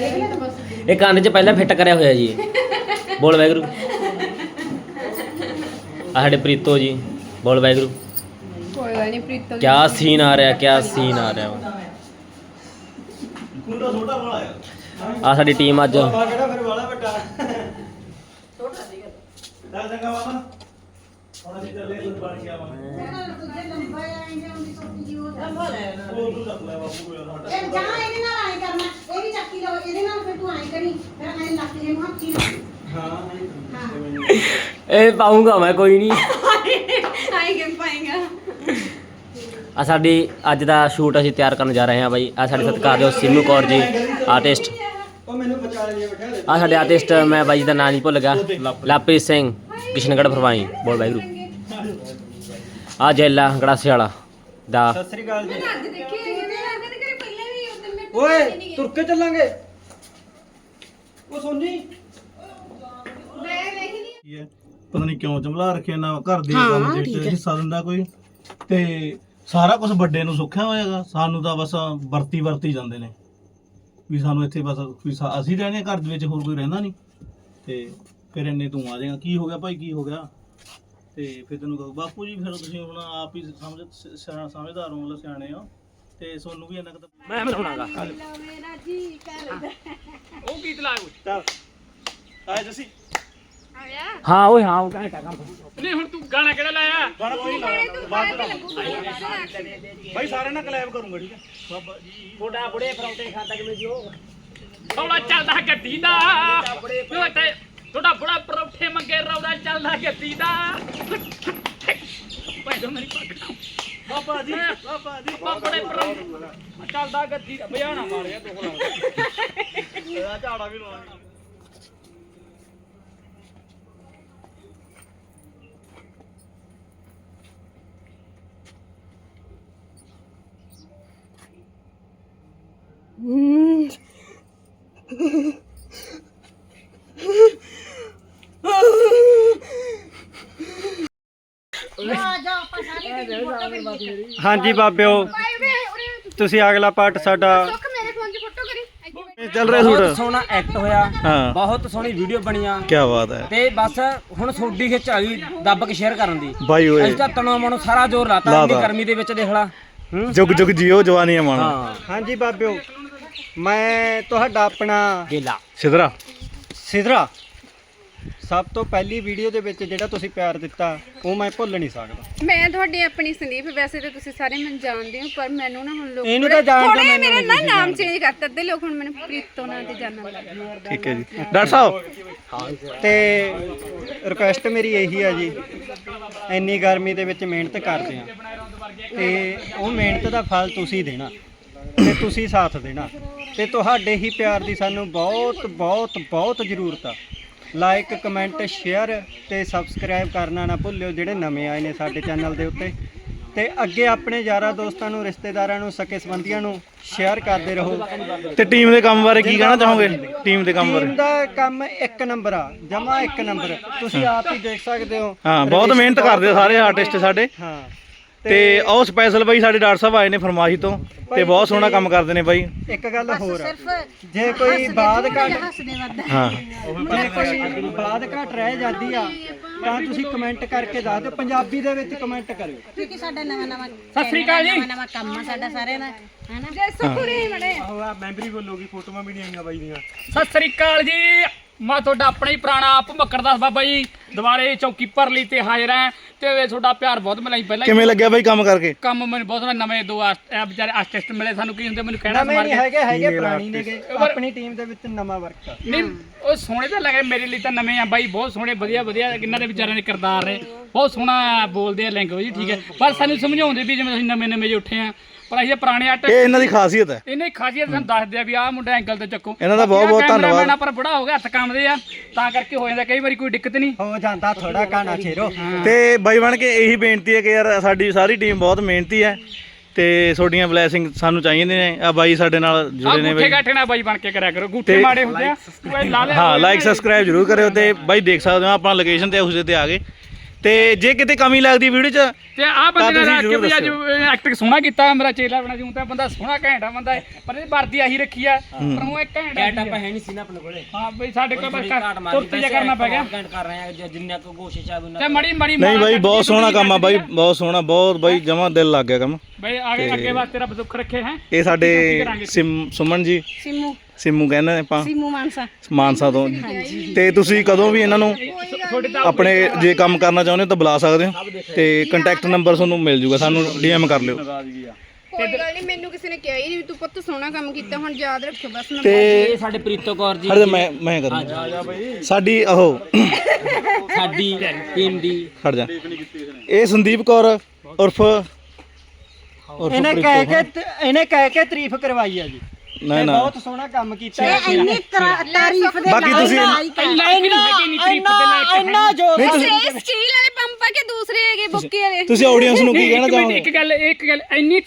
ਇਹ ਕੰਨ 'ਚ ਪਹਿਲਾਂ ਫਿੱਟ ਕਰਿਆ ਹੋਇਆ ਜੀ। ਇਹ। ਬੋਲ ਵੈਗਰੂ ਆ ਸਾਡੇ ਪ੍ਰੀਤੋ ਜੀ ਬੋਲ ਵੈਗਰੂ ਕੋਈ ਗੱਲ ਨਹੀਂ ਪ੍ਰੀਤੋ ਕਿਆ ਸੀਨ ਆ ਰਿਹਾ ਕਿਆ ਸੀਨ ਆ ਰਿਹਾ। ਕੁੰਡਾ ਛੋਟਾ ਵਾਲਾ ਆ। ਆ ਸਾਡੀ ਟੀਮ ਅੱਜ। ਕਿਹੜਾ ਫਿਰ ਵਾਲਾ ਵੱਡਾ ਛੋਟਾ ਸੀਗਾ ਚੱਲ ਚੰਗਾ ਬਾਬਾ ਹੁਣ ਅਸੀਂ ਚੱਲੇ ਦੁੱਧ ਬਣ ਗਿਆ ਵਾ ਉਹ ਤੂੰ ਚੱਕ ਲੈ ਬਾਪੂ ਕੋਈ ਨਾ ਇਹ ਜਾਂ ਇਹਦੇ ਨਾਲ ਆਏ ਕਰਨਾ ਇਹ ਵੀ ਚੱਕੀ ਲਓ ਇਹਦੇ ਨਾਲ ਫਿਰ ਤੂੰ ਆਏ ਕਰੀ ਫਿਰ ਐਂ ਲੱਕ ਜੇ ਨੂੰ ਹੱਥੀ ਹਾਂ ਇਹ ਪਾਉਂਗਾ ਮੈਂ ਕੋਈ ਨਹੀਂ। ਆਈ ਕਿਵੇਂ ਪਾਏਗਾ? ਆ ਸਾਡੀ ਅੱਜ ਦਾ ਸ਼ੂਟ ਅਸੀਂ ਤਿਆਰ ਕਰਨ ਜਾ ਰਹੇ ਹਾਂ ਬਾਈ। ਆ ਸਾਡੇ ਸਤਿਕਾਰਯੋਗ ਸਿੰਮੂ ਕੌਰ ਜੀ ਆਰਟਿਸਟ ਉਹ ਮੈਨੂੰ ਬਿਠਾ ਦੇ। ਆ ਸਾਡੇ ਆਰਟਿਸਟ ਮੈਂ ਬਾਈ ਦਾ ਨਾਂ ਨਹੀਂ ਭੁੱਲ ਗਿਆ। ਲਾਪ੍ਰੀਤ ਸਿੰਘ ਕਿਸ਼ਨਗੜ੍ਹ ਫਰਵਾਈ ਬੋਲ ਵਾਹਿਗੁਰੂ। ਆ ਜੈਲਾ ਗੜਾਸੇ ਵਾਲਾ ਦਾ। ਸਤਿ ਸ੍ਰੀ ਅਕਾਲ ਜੀ। ਅੱਜ ਦੇਖੀ ਇਹਦੇ ਨਾਲ ਕਦੇ ਕਰੇ ਪਹਿਲਾਂ ਵੀ ਉਦੋਂ ਮੈਂ ਓਏ ਤੁਰ ਕੇ ਚੱਲਾਂਗੇ। ਉਹ ਸੋਨੀ। ਮੈਂ ਵੇਖੀ ਨਹੀਂ ਕੀ ਹੈ? ਪਤਾ ਨਹੀਂ ਕਿਉਂ ਚਮਲਾ ਰੱਖਿਆ ਨਾ ਘਰ ਦੇ ਕੰਮ ਵਿੱਚ ਹਿੱਸਾ ਦਿੰਦਾ ਕੋਈ। ਤੇ ਸਾਰਾ ਕੁਝ ਵੱਡੇ ਨੂੰ ਸੁੱਖਿਆ ਹੋਏਗਾ ਸਾਨੂੰ ਤਾਂ ਬਸ ਵਰਤੀ ਵਰਤੀ ਜਾਂਦੇ ਨੇ। ਵੀ ਸਾਨੂੰ ਇੱਥੇ ਬਸ ਵੀ ਸਾ- ਅਸੀਂ ਰਹਿੰਦੇ ਹਾਂ ਘਰ ਦੇ ਵਿੱਚ ਹੋਰ ਕੋਈ ਰਹਿੰਦਾ ਨਹੀਂ ਤੇ ਫਿਰ ਇੰਨੇ ਤੂੰ ਆ ਜਾਏਗਾ। ਕੀ ਹੋ ਗਿਆ ਭਾਈ ਕੀ ਹੋ ਗਿਆ? ਤੇ ਫਿਰ ਤੈਨੂੰ ਕਹੂ ਬਾਪੂ ਜੀ ਫਿਰ ਤੁਸੀਂ ਹੁਣ ਆਪ ਹੀ ਸਮਝ ਸਿਆ- ਸਮਝਦਾਰ ਹੋ ਮਤਲਬ ਸਿਆਣੇ ਹੋ। ਤੇ ਤੁਹਾਨੂੰ ਵੀ ਇੰਨਾ ਕੁ ਤਾਂ ਮੈਂ ਬਣਾਉਣਾਗਾ ਮੇਰਾ ਜੀ ਕਰਦਾ। ਉਹ ਗੀਤ ਲਾਓ ਚੱਲ ਆਏ ਜਸੀ। ਆਇਆ? ਹਾਂ ਓਏ ਹਾਂ ਉਹ ਕਹਿੰਦਾ ਕੰਮ ਨਹੀਂ ਹੁਣ ਤੂੰ ਗਾਣਾ ਕਿਹੜਾ ਲਾਇਆ? ਗਾਣਾ ਕੋਈ ਨਾ ਤੂੰ ਬਾਅਦ ਚ ਲੱਗੂਗਾ ਭਾਈ ਸਾਰੇ ਨਾਲ ਕਲੈਬ ਕਰੂੰਗਾ ਠੀਕ ਹੈ? ਬਾਬਾ ਜੀ। ਬੋਡਾ ਬੁੜੇ ਪਰੌਂਠੇ ਖਾਂਦਾ ਕਿਵੇਂ ਜੀ ਉਹ? ਥੋੜਾ ਚੱਲਦਾ ਗੱਡੀ ਦਾ। ਉਹ ਤੇ ਥੋੜਾ ਬੜਾ ਪਰੌਠੇ ਮੰਗੇ ਰੌਦਾ ਚੱਲਦਾ ਗੱਡੀ ਦਾ ਭਾਈ ਜੋ ਮੇਰੀ ਪੱਗ ਬਾਬਾ ਜੀ ਬਾਬਾ ਜੀ। ਬੜੇ ਪਰੌਠੇ ਚੱਲਦਾ ਗੱਡੀ ਦਾ ਬਿਆਨਾ ਮਾਰਿਆ ਦੋ ਕੋਲ ਇਹਦਾ ਝਾੜਾ ਵੀ ਲਵਾਂਗੇ ਜਾ ਜਾ ਆਪਾਂ ਸਾਰੇ ਦੀ ਹਾਂਜੀ ਬਾਬਿਓ ਤੁਸੀਂ ਅਗਲਾ ਪਾਰਟ ਸਾਡਾ ਸੁੱਖ ਮੇਰੇ ਫੋਨ 'ਚ ਫੋਟੋ ਕਰੀ। ਇੱਥੇ ਚੱਲ ਰਿਹਾ ਬਹੁਤ ਸੂਟ ਸੋਹਣਾ ਐਕਟ ਹੋਇਆ। ਬਹੁਤ ਸੋਹਣੀ ਵੀਡੀਓ ਬਣੀਆਂ। ਕੀ ਬਾਤ ਹੈ। ਤੇ ਬਸ ਹੁਣ ਸੋਡੀ ਖਿੱਚ ਆ ਗਈ ਦੱਬ ਕੇ ਸ਼ੇਅਰ ਕਰਨ ਦੀ। ਬਾਈ ਓਏ। ਅਸੀਂ ਤਾਂ ਤਣੋ ਮਣੋ ਸਾਰਾ ਜ਼ੋਰ ਲਾਤਾ ਇੰਨੀ। ਗਰਮੀ ਦੇ ਵਿੱਚ ਦੇਖ ਲਾ। ਹੂੰ। ਜੁਗ ਜੁਗ ਜੀਓ ਜਵਾਨੀ ਮਾਣੋ ਹਾਂ। ਹਾਂਜੀ ਬਾਬਿਓ ਮੈਂ ਤੁਹਾਡਾ ਆਪਣਾ ਗੇਲਾ। ਸਿਧਰਾ। ਸਿਧਰਾ? ਸਭ ਤੋਂ ਪਹਿਲੀ ਵੀਡੀਓ ਦੇ ਵਿੱਚ ਜਿਹੜਾ ਤੁਸੀਂ ਪਿਆਰ ਦਿੱਤਾ ਉਹ ਮੈਂ ਭੁੱਲ ਨਹੀਂ ਸਕਦਾ। ਮੈਂ ਤੁਹਾਡੀ ਆਪਣੀ ਸੰਦੀਪ ਵੈਸੇ ਤਾਂ ਤੁਸੀਂ ਸਾਰੇ ਮੈਨੂੰ ਜਾਣਦੇ ਹੋ ਪਰ ਮੈਨੂੰ ਨਾ ਹੁਣ ਲੋਕ ਇਹਨੂੰ ਤਾਂ ਜਾਣਦੇ, ਥੋੜ੍ਹੇ ਮੈਨੂੰ ਮੇਰਾ ਨਾ ਨਾਮ ਚੇਂਜ ਕਰਤਾ ਅੱਧੇ ਲੋਕ ਹੁਣ ਮੈਨੂੰ ਪ੍ਰੀਤੋ ਨਾਂ ਤੇ ਜਾਣਨ ਲੱਗ ਗਏ। ਠੀਕ ਹੈ ਜੀ। ਡਾਕਟਰ ਸਾਹਿਬ। ਤੇ ਰਿਕੁਐਸਟ ਮੇਰੀ ਇਹੀ ਆ ਜੀ ਇੰਨੀ ਗਰਮੀ ਦੇ ਵਿੱਚ ਮਿਹਨਤ ਕਰਦੇ ਆ। ਤੇ ਉਹ ਮਿਹਨਤ ਦਾ ਫਲ ਤੁਸੀਂ ਦੇਣਾ ਤੇ ਤੁਸੀਂ ਸਾਥ ਦੇਣਾ। ਤੇ ਤੁਹਾਡੇ ਹੀ ਪਿਆਰ ਦੀ ਸਾਨੂੰ ਬਹੁਤ ਬਹੁਤ ਬਹੁਤ ਜ਼ਰੂਰਤ ਆ। ਲਾਈਕ ਕਮੈਂਟ ਸ਼ੇਅਰ ਤੇ ਸਬਸਕ੍ਰਾਈਬ ਕਰਨਾ ਨਾ ਭੁੱਲਿਓ ਜਿਹੜੇ ਨਵੇਂ ਆਏ ਨੇ ਸਾਡੇ ਚੈਨਲ ਦੇ ਉੱਤੇ। ਤੇ ਅੱਗੇ ਆਪਣੇ ਯਾਰਾਂ ਦੋਸਤਾਂ ਨੂੰ ਰਿਸ਼ਤੇਦਾਰਾਂ ਨੂੰ ਸਕੇ ਸੰਬੰਧੀਆਂ ਨੂੰ ਸ਼ੇਅਰ ਕਰਦੇ ਰਹੋ। ਤੇ ਟੀਮ ਦੇ ਕੰਮ ਬਾਰੇ ਕੀ ਕਹਿਣਾ ਚਾਹੋਗੇ? ਟੀਮ ਦੇ ਕੰਮ ਟੀਮ ਬਾਰੇ ਦਾ ਕੰਮ ਇੱਕ ਨੰਬਰ ਆ ਜਮਾ ਇੱਕ ਨੰਬਰ ਤੁਸੀਂ ਆਪ ਹੀ ਦੇਖ ਸਕਦੇ ਹੋ। ਹਾਂ ਬਹੁਤ ਮਿਹਨਤ ਕਰਦੇ ਸਾਰੇ ਆਰਟਿਸਟ ਸਾਡੇ। ਹਾਂ। ਤੇ ਉਹ ਸਪੈਸ਼ਲ ਬਾਈ ਸਾਡੇ ਡਾਕਟਰ ਸਾਹਿਬ ਆਏ ਨੇ ਫਰਮਾਹੀ ਤੋਂ ਤੇ ਬਹੁਤ ਸੋਹਣਾ ਕੰਮ ਕਰਦੇ ਨੇ ਬਾਈ। ਇੱਕ ਗੱਲ ਹੋਰ ਆ। ਜੇ ਕੋਈ ਬਾਦ ਘਟ ਹੱਸਦੇ ਵੱਧ ਹਾਂ। ਜੇ ਕੋਈ ਬਾਦ ਘਟ ਰਹਿ ਜਾਂਦੀ ਆ ਤਾਂ ਤੁਸੀਂ ਕਮੈਂਟ ਕਰਕੇ ਦੱਸ ਦਿਓ। ਪੰਜਾਬੀ ਦੇ ਵਿੱਚ ਕਮੈਂਟ ਕਰਿਓ। ਕਿਉਂਕਿ ਸਾਡਾ ਨਵਾਂ ਨਵਾਂ ਸਤਿ ਸ੍ਰੀ ਅਕਾਲ ਜੀ। ਨਵਾਂ ਨਵਾਂ ਕੰਮ ਆ ਸਾਡਾ ਸਾਰਿਆਂ ਦਾ ਹੈਨਾ ਜੇ ਸੁੱਖ ਨਹੀਂ ਬਣੇ। ਮੈਂਬਰੀ ਬੋਲੋਗੀ ਫੋਟੋਆਂ ਵੀ ਨਹੀਂ ਆਈਆਂ ਬਾਈ ਦੀਆਂ। ਸਤਿ ਸ੍ਰੀ ਅਕਾਲ ਜੀ। ਮੈਂ ਤੁਹਾਡਾ ਆਪਣਾ ਹੀ ਪੁਰਾਣਾ ਭਮੱਕੜ ਦਾਸ ਬਾਬਾ ਜੀ। ਦੁਬਾਰੇ ਚੌਕੀ ਪਰ ਲਈ ਤੇ ਹਾਜ਼ਰ ਹਾਂ ਤੇ ਤੁਹਾਡਾ ਪਿਆਰ ਬਹੁਤ ਮਿਲਿਆ ਜੀ ਪਹਿਲਾਂ ਹੀ। ਕਿਵੇਂ ਲੱਗਿਆ ਬਾਈ ਕੰਮ ਕਰਕੇ? ਕੰਮ ਮੈਨੂੰ ਬਹੁਤ ਸੋਹਣੇ ਨਵੇਂ ਦੋ ਆਰਟ- ਇਹ ਵਿਚਾਰੇ ਆਰਟਿਸਟ ਮਿਲੇ ਸਾਨੂੰ ਕੀ ਹੁੰਦੇ ਮੈਨੂੰ ਕਹਿਣਾ ਨਵੇਂ ਨਹੀਂ ਕੇ ਹੈਗੇ ਹੈਗੇ ਪੁਰਾਣੀ ਨੇਗੇ ਆਪਣੀ ਟੀਮ ਦੇ ਵਿੱਚ ਨਵਾਂ ਵਰਕ ਆ। ਨਹੀਂ ਉਹ ਸੋਹਣੇ ਤਾਂ ਲੱਗੇ ਮੇਰੇ ਲਈ ਤਾਂ ਨਵੇਂ ਆ ਬਾਈ ਬਹੁਤ ਸੋਹਣੇ ਵਧੀਆ ਵਧੀਆ ਕਿੰਨਾਂ ਦੇ ਵਿਚਾਰਿਆਂ ਦੇ ਕਿਰਦਾਰ ਨੇ। ਬਹੁਤ ਸੋਹਣਾ ਬੋਲਦੇ ਆ ਲੈਂਗੁਏਜ ਠੀਕ ਹੈ। ਪਰ ਸਾਨੂੰ ਸਮਝਾਉਂਦੇ ਵੀ ਜਿਵੇਂ ਅਸੀਂ ਨਵੇਂ ਨਵੇਂ ਜਿਹੇ ਉੱਠੇ ਆ ਪਰ ਅਸੀਂ ਇਹ ਪੁਰਾਣੇ ਆਰਟ ਇਹ ਇਹਨਾਂ ਦੀ ਖਾਸੀਅਤ ਹੈ। ਇਹਨੇ ਖਾਸੀਅਤ ਸਾਨੂੰ ਦੱਸਦੇ ਆ ਵੀ ਆਹ ਮੁੰਡਾ ਐਂਗਲ ਤੇ ਚੱਕੋ। ਇਹਨਾਂ ਦਾ ਬਹੁਤ- ਬਹੁਤ ਧੰਨਵਾਦ। ਪਰ ਬੁੜਾ ਹੋ ਗਿਆ ਹੱਥ ਕੰਮਦੇ ਆ ਤਾਂ ਕਰਕੇ ਹੋ ਜਾਂਦਾ ਕਈ ਵਾਰੀ ਕੋਈ ਦਿੱਕਤ ਨਹੀਂ। ਹੋ ਜਾਂਦਾ ਥੋੜਾ ਕਾਣਾ ਛੇਰੋ ਤੇ ਬਾਈ ਬਣ ਕੇ ਇਹੀ ਬੇਨਤੀ ਹੈ ਕਿ ਯਾਰ ਸਾਡੀ ਸਾਰੀ ਟੀਮ ਬਹੁਤ ਮਿਹਨਤੀ ਹੈ ਤੇ ਤੁਹਾਡੀਆਂ ਬਲੇਸਿੰਗ ਸਾਨੂੰ ਚਾਹੀਦੇ ਨੇ। ਆ ਬਾਈ ਸਾਡੇ ਨਾਲ ਜੁੜੇ ਨੇ ਬਾਈ। ਗਾਠੇ ਬਾਈ ਬਣ ਕੇ ਕਰਿਆ ਕਰੋ। ਗੁੱਠੇ ਤੇ- ਮਾੜੇ ਹੁੰਦੇ ਆ। ਹਾਂ ਲਾਈਕ। ਸਬਸਕ੍ਰਾਈਬ ਜਰੂਰ ਕਰਿਓ ਤੇ ਬਾਈ ਦੇਖ ਸਕਦੇ ਹੋ ਆਪਣਾ ਲੋਕੇਸ਼ਨ ਤੇ ਉਸੇ ਤੇ ਆ ਗਏ। ਤੇ ਜੇ ਕਿਤੇ ਕਮੀ ਲੱਗਦੀ ਵੀਡੀਓ 'ਚ ਤੇ ਆ ਬੰਦੇ ਨੇ ਰੱਖ ਕੇ ਵੀ ਅੱਜ ਐਕਟਿੰਗ ਸੋਹਣਾ ਕੀਤਾ ਮੇਰਾ ਚੇਲਾ ਬਣਾ ਜੂੰ ਤਾਂ ਬੰਦਾ ਸੋਹਣਾ ਘੈਂਟਾ ਬੰਦਾ ਹੈ ਪਰ ਇਹ ਵਰਦੀ ਆਹੀ ਰੱਖੀ ਆ ਪਰ ਉਹ ਇੱਕ ਘੈਂਟਾ ਕੈਟ ਆਪਾਂ ਹੈ ਨਹੀਂ ਸੀ ਨਾ ਆਪਣੇ ਕੋਲੇ। ਹਾਂ ਬਈ ਸਾਡੇ ਕੋਲ ਬਸ ਤੁਰਤ ਜਿਹਾ ਕਰਨਾ ਪੈ ਗਿਆ। ਘੰਟ ਕਰ ਰਹੇ ਆ ਜਿੰਨਾ ਕੋ ਕੋਸ਼ਿਸ਼ ਆ ਉਹਨਾਂ ਤੇ ਮੜੀ ਮੜੀ ਨਹੀਂ ਬਾਈ ਬਹੁਤ ਸੋਹਣਾ ਕੰਮ ਆ ਬਾਈ ਬਹੁਤ ਸੋਹਣਾ ਬਹੁਤ ਬਾਈ ਜਮਾ ਦਿਲ ਲੱਗ ਗਿਆ ਕੰਮ। ਬਈ ਆਗੇ ਅੱਗੇ ਵਾਸਤੇ ਰੱਬ ਦੁੱਖ ਰੱਖੇ ਹੈ? ਇਹ ਸਾਡੇ ਸਿਮ ਸੁਮਨ ਜੀ। ਸਿਮੂ। ਸਿੰਮੂ ਕਹਿੰਦੇ ਨੇ ਆਪਾਂ। ਸਿਮੂ ਮਾਨਸਾ। ਮਾਨਸਾ ਤੋਂ। ਤੇ ਤੁਸੀਂ ਕਦੋਂ ਵੀ ਇਹਨਾਂ ਨੂੰ ਆਪਣੇ ਜੇ ਕੰਮ ਕਰਨਾ ਚਾਹੁੰਦੇ ਹੋ ਤਾਂ ਬੁਲਾ ਸਕਦੇ ਹੋ। ਤੇ ਕੰਟੈਕਟ ਨੰਬਰ ਤੁਹਾਨੂੰ ਮਿਲ ਜੂਗਾ। ਸਾਨੂੰ ਡੀਐਮ ਕਰ ਲਿਓ। ਕੋਈ ਗੱਲ ਨਹੀਂ ਮੈਨੂੰ ਕਿਸੇ ਨੇ ਕਿਹਾ ਹੀ ਨਹੀਂ ਤੂੰ ਪੁੱਤ ਸੋਹਣਾ ਕੰਮ ਕੀਤਾ ਹੁਣ ਯਾਦ ਰੱਖਿਓ ਬਸ ਤੇ ਇਹ ਸਾਡੇ ਪ੍ਰੀਤੋ ਕੌਰ ਜੀ ਹਰ ਮੈਂ ਮੈਂ ਕਰੂੰਗਾ ਸਾਡੀ ਉਹ ਸਾਡੀ ਟੀਮ ਦੀ। ਖੜ ਜਾ। ਇਹ ਸੰਦੀਪ ਕੌਰ ਉਰਫ ਇਹਨੇ ਕਹਿ ਕੇ ਇਹਨੇ ਕਹਿ ਕੇ ਤਾਰੀਫ ਕਰਵਾਈ ਆ ਜੀ। ਨਾ ਨਾ। ਬਹੁਤ ਸੋਹਣਾ ਕੰਮ ਕੀਤਾ ਹੈ ਇੰਨੀ ਤਰਾ- ਤਾਰੀਫ ਦੇ ਬਾਕੀ ਤੁਸੀਂ ਲਾਇਕ ਨਹੀਂ ਹੈਗੇ ਨਹੀਂ ਤਰੀਫ ਦੇ ਲਾਇਕ ਇੰਨਾ ਜੋ ਨਹੀਂ ਤੁਸੀਂ ਇਹ ਸਟੀਲ ਵਾਲੇ ਪੰਪ ਆ ਕਿ ਦੂਸਰੇ ਹੈਗੇ ਬੁੱਕੇ ਵਾਲੇ ਤੁਸੀਂ ਆਡੀਅנס ਨੂੰ ਕੀ ਕਹਿਣਾ ਚਾਹੋਗੇ? ਇੱਕ ਗੱਲ ਇੱਕ ਗੱਲ ਇੰਨੀ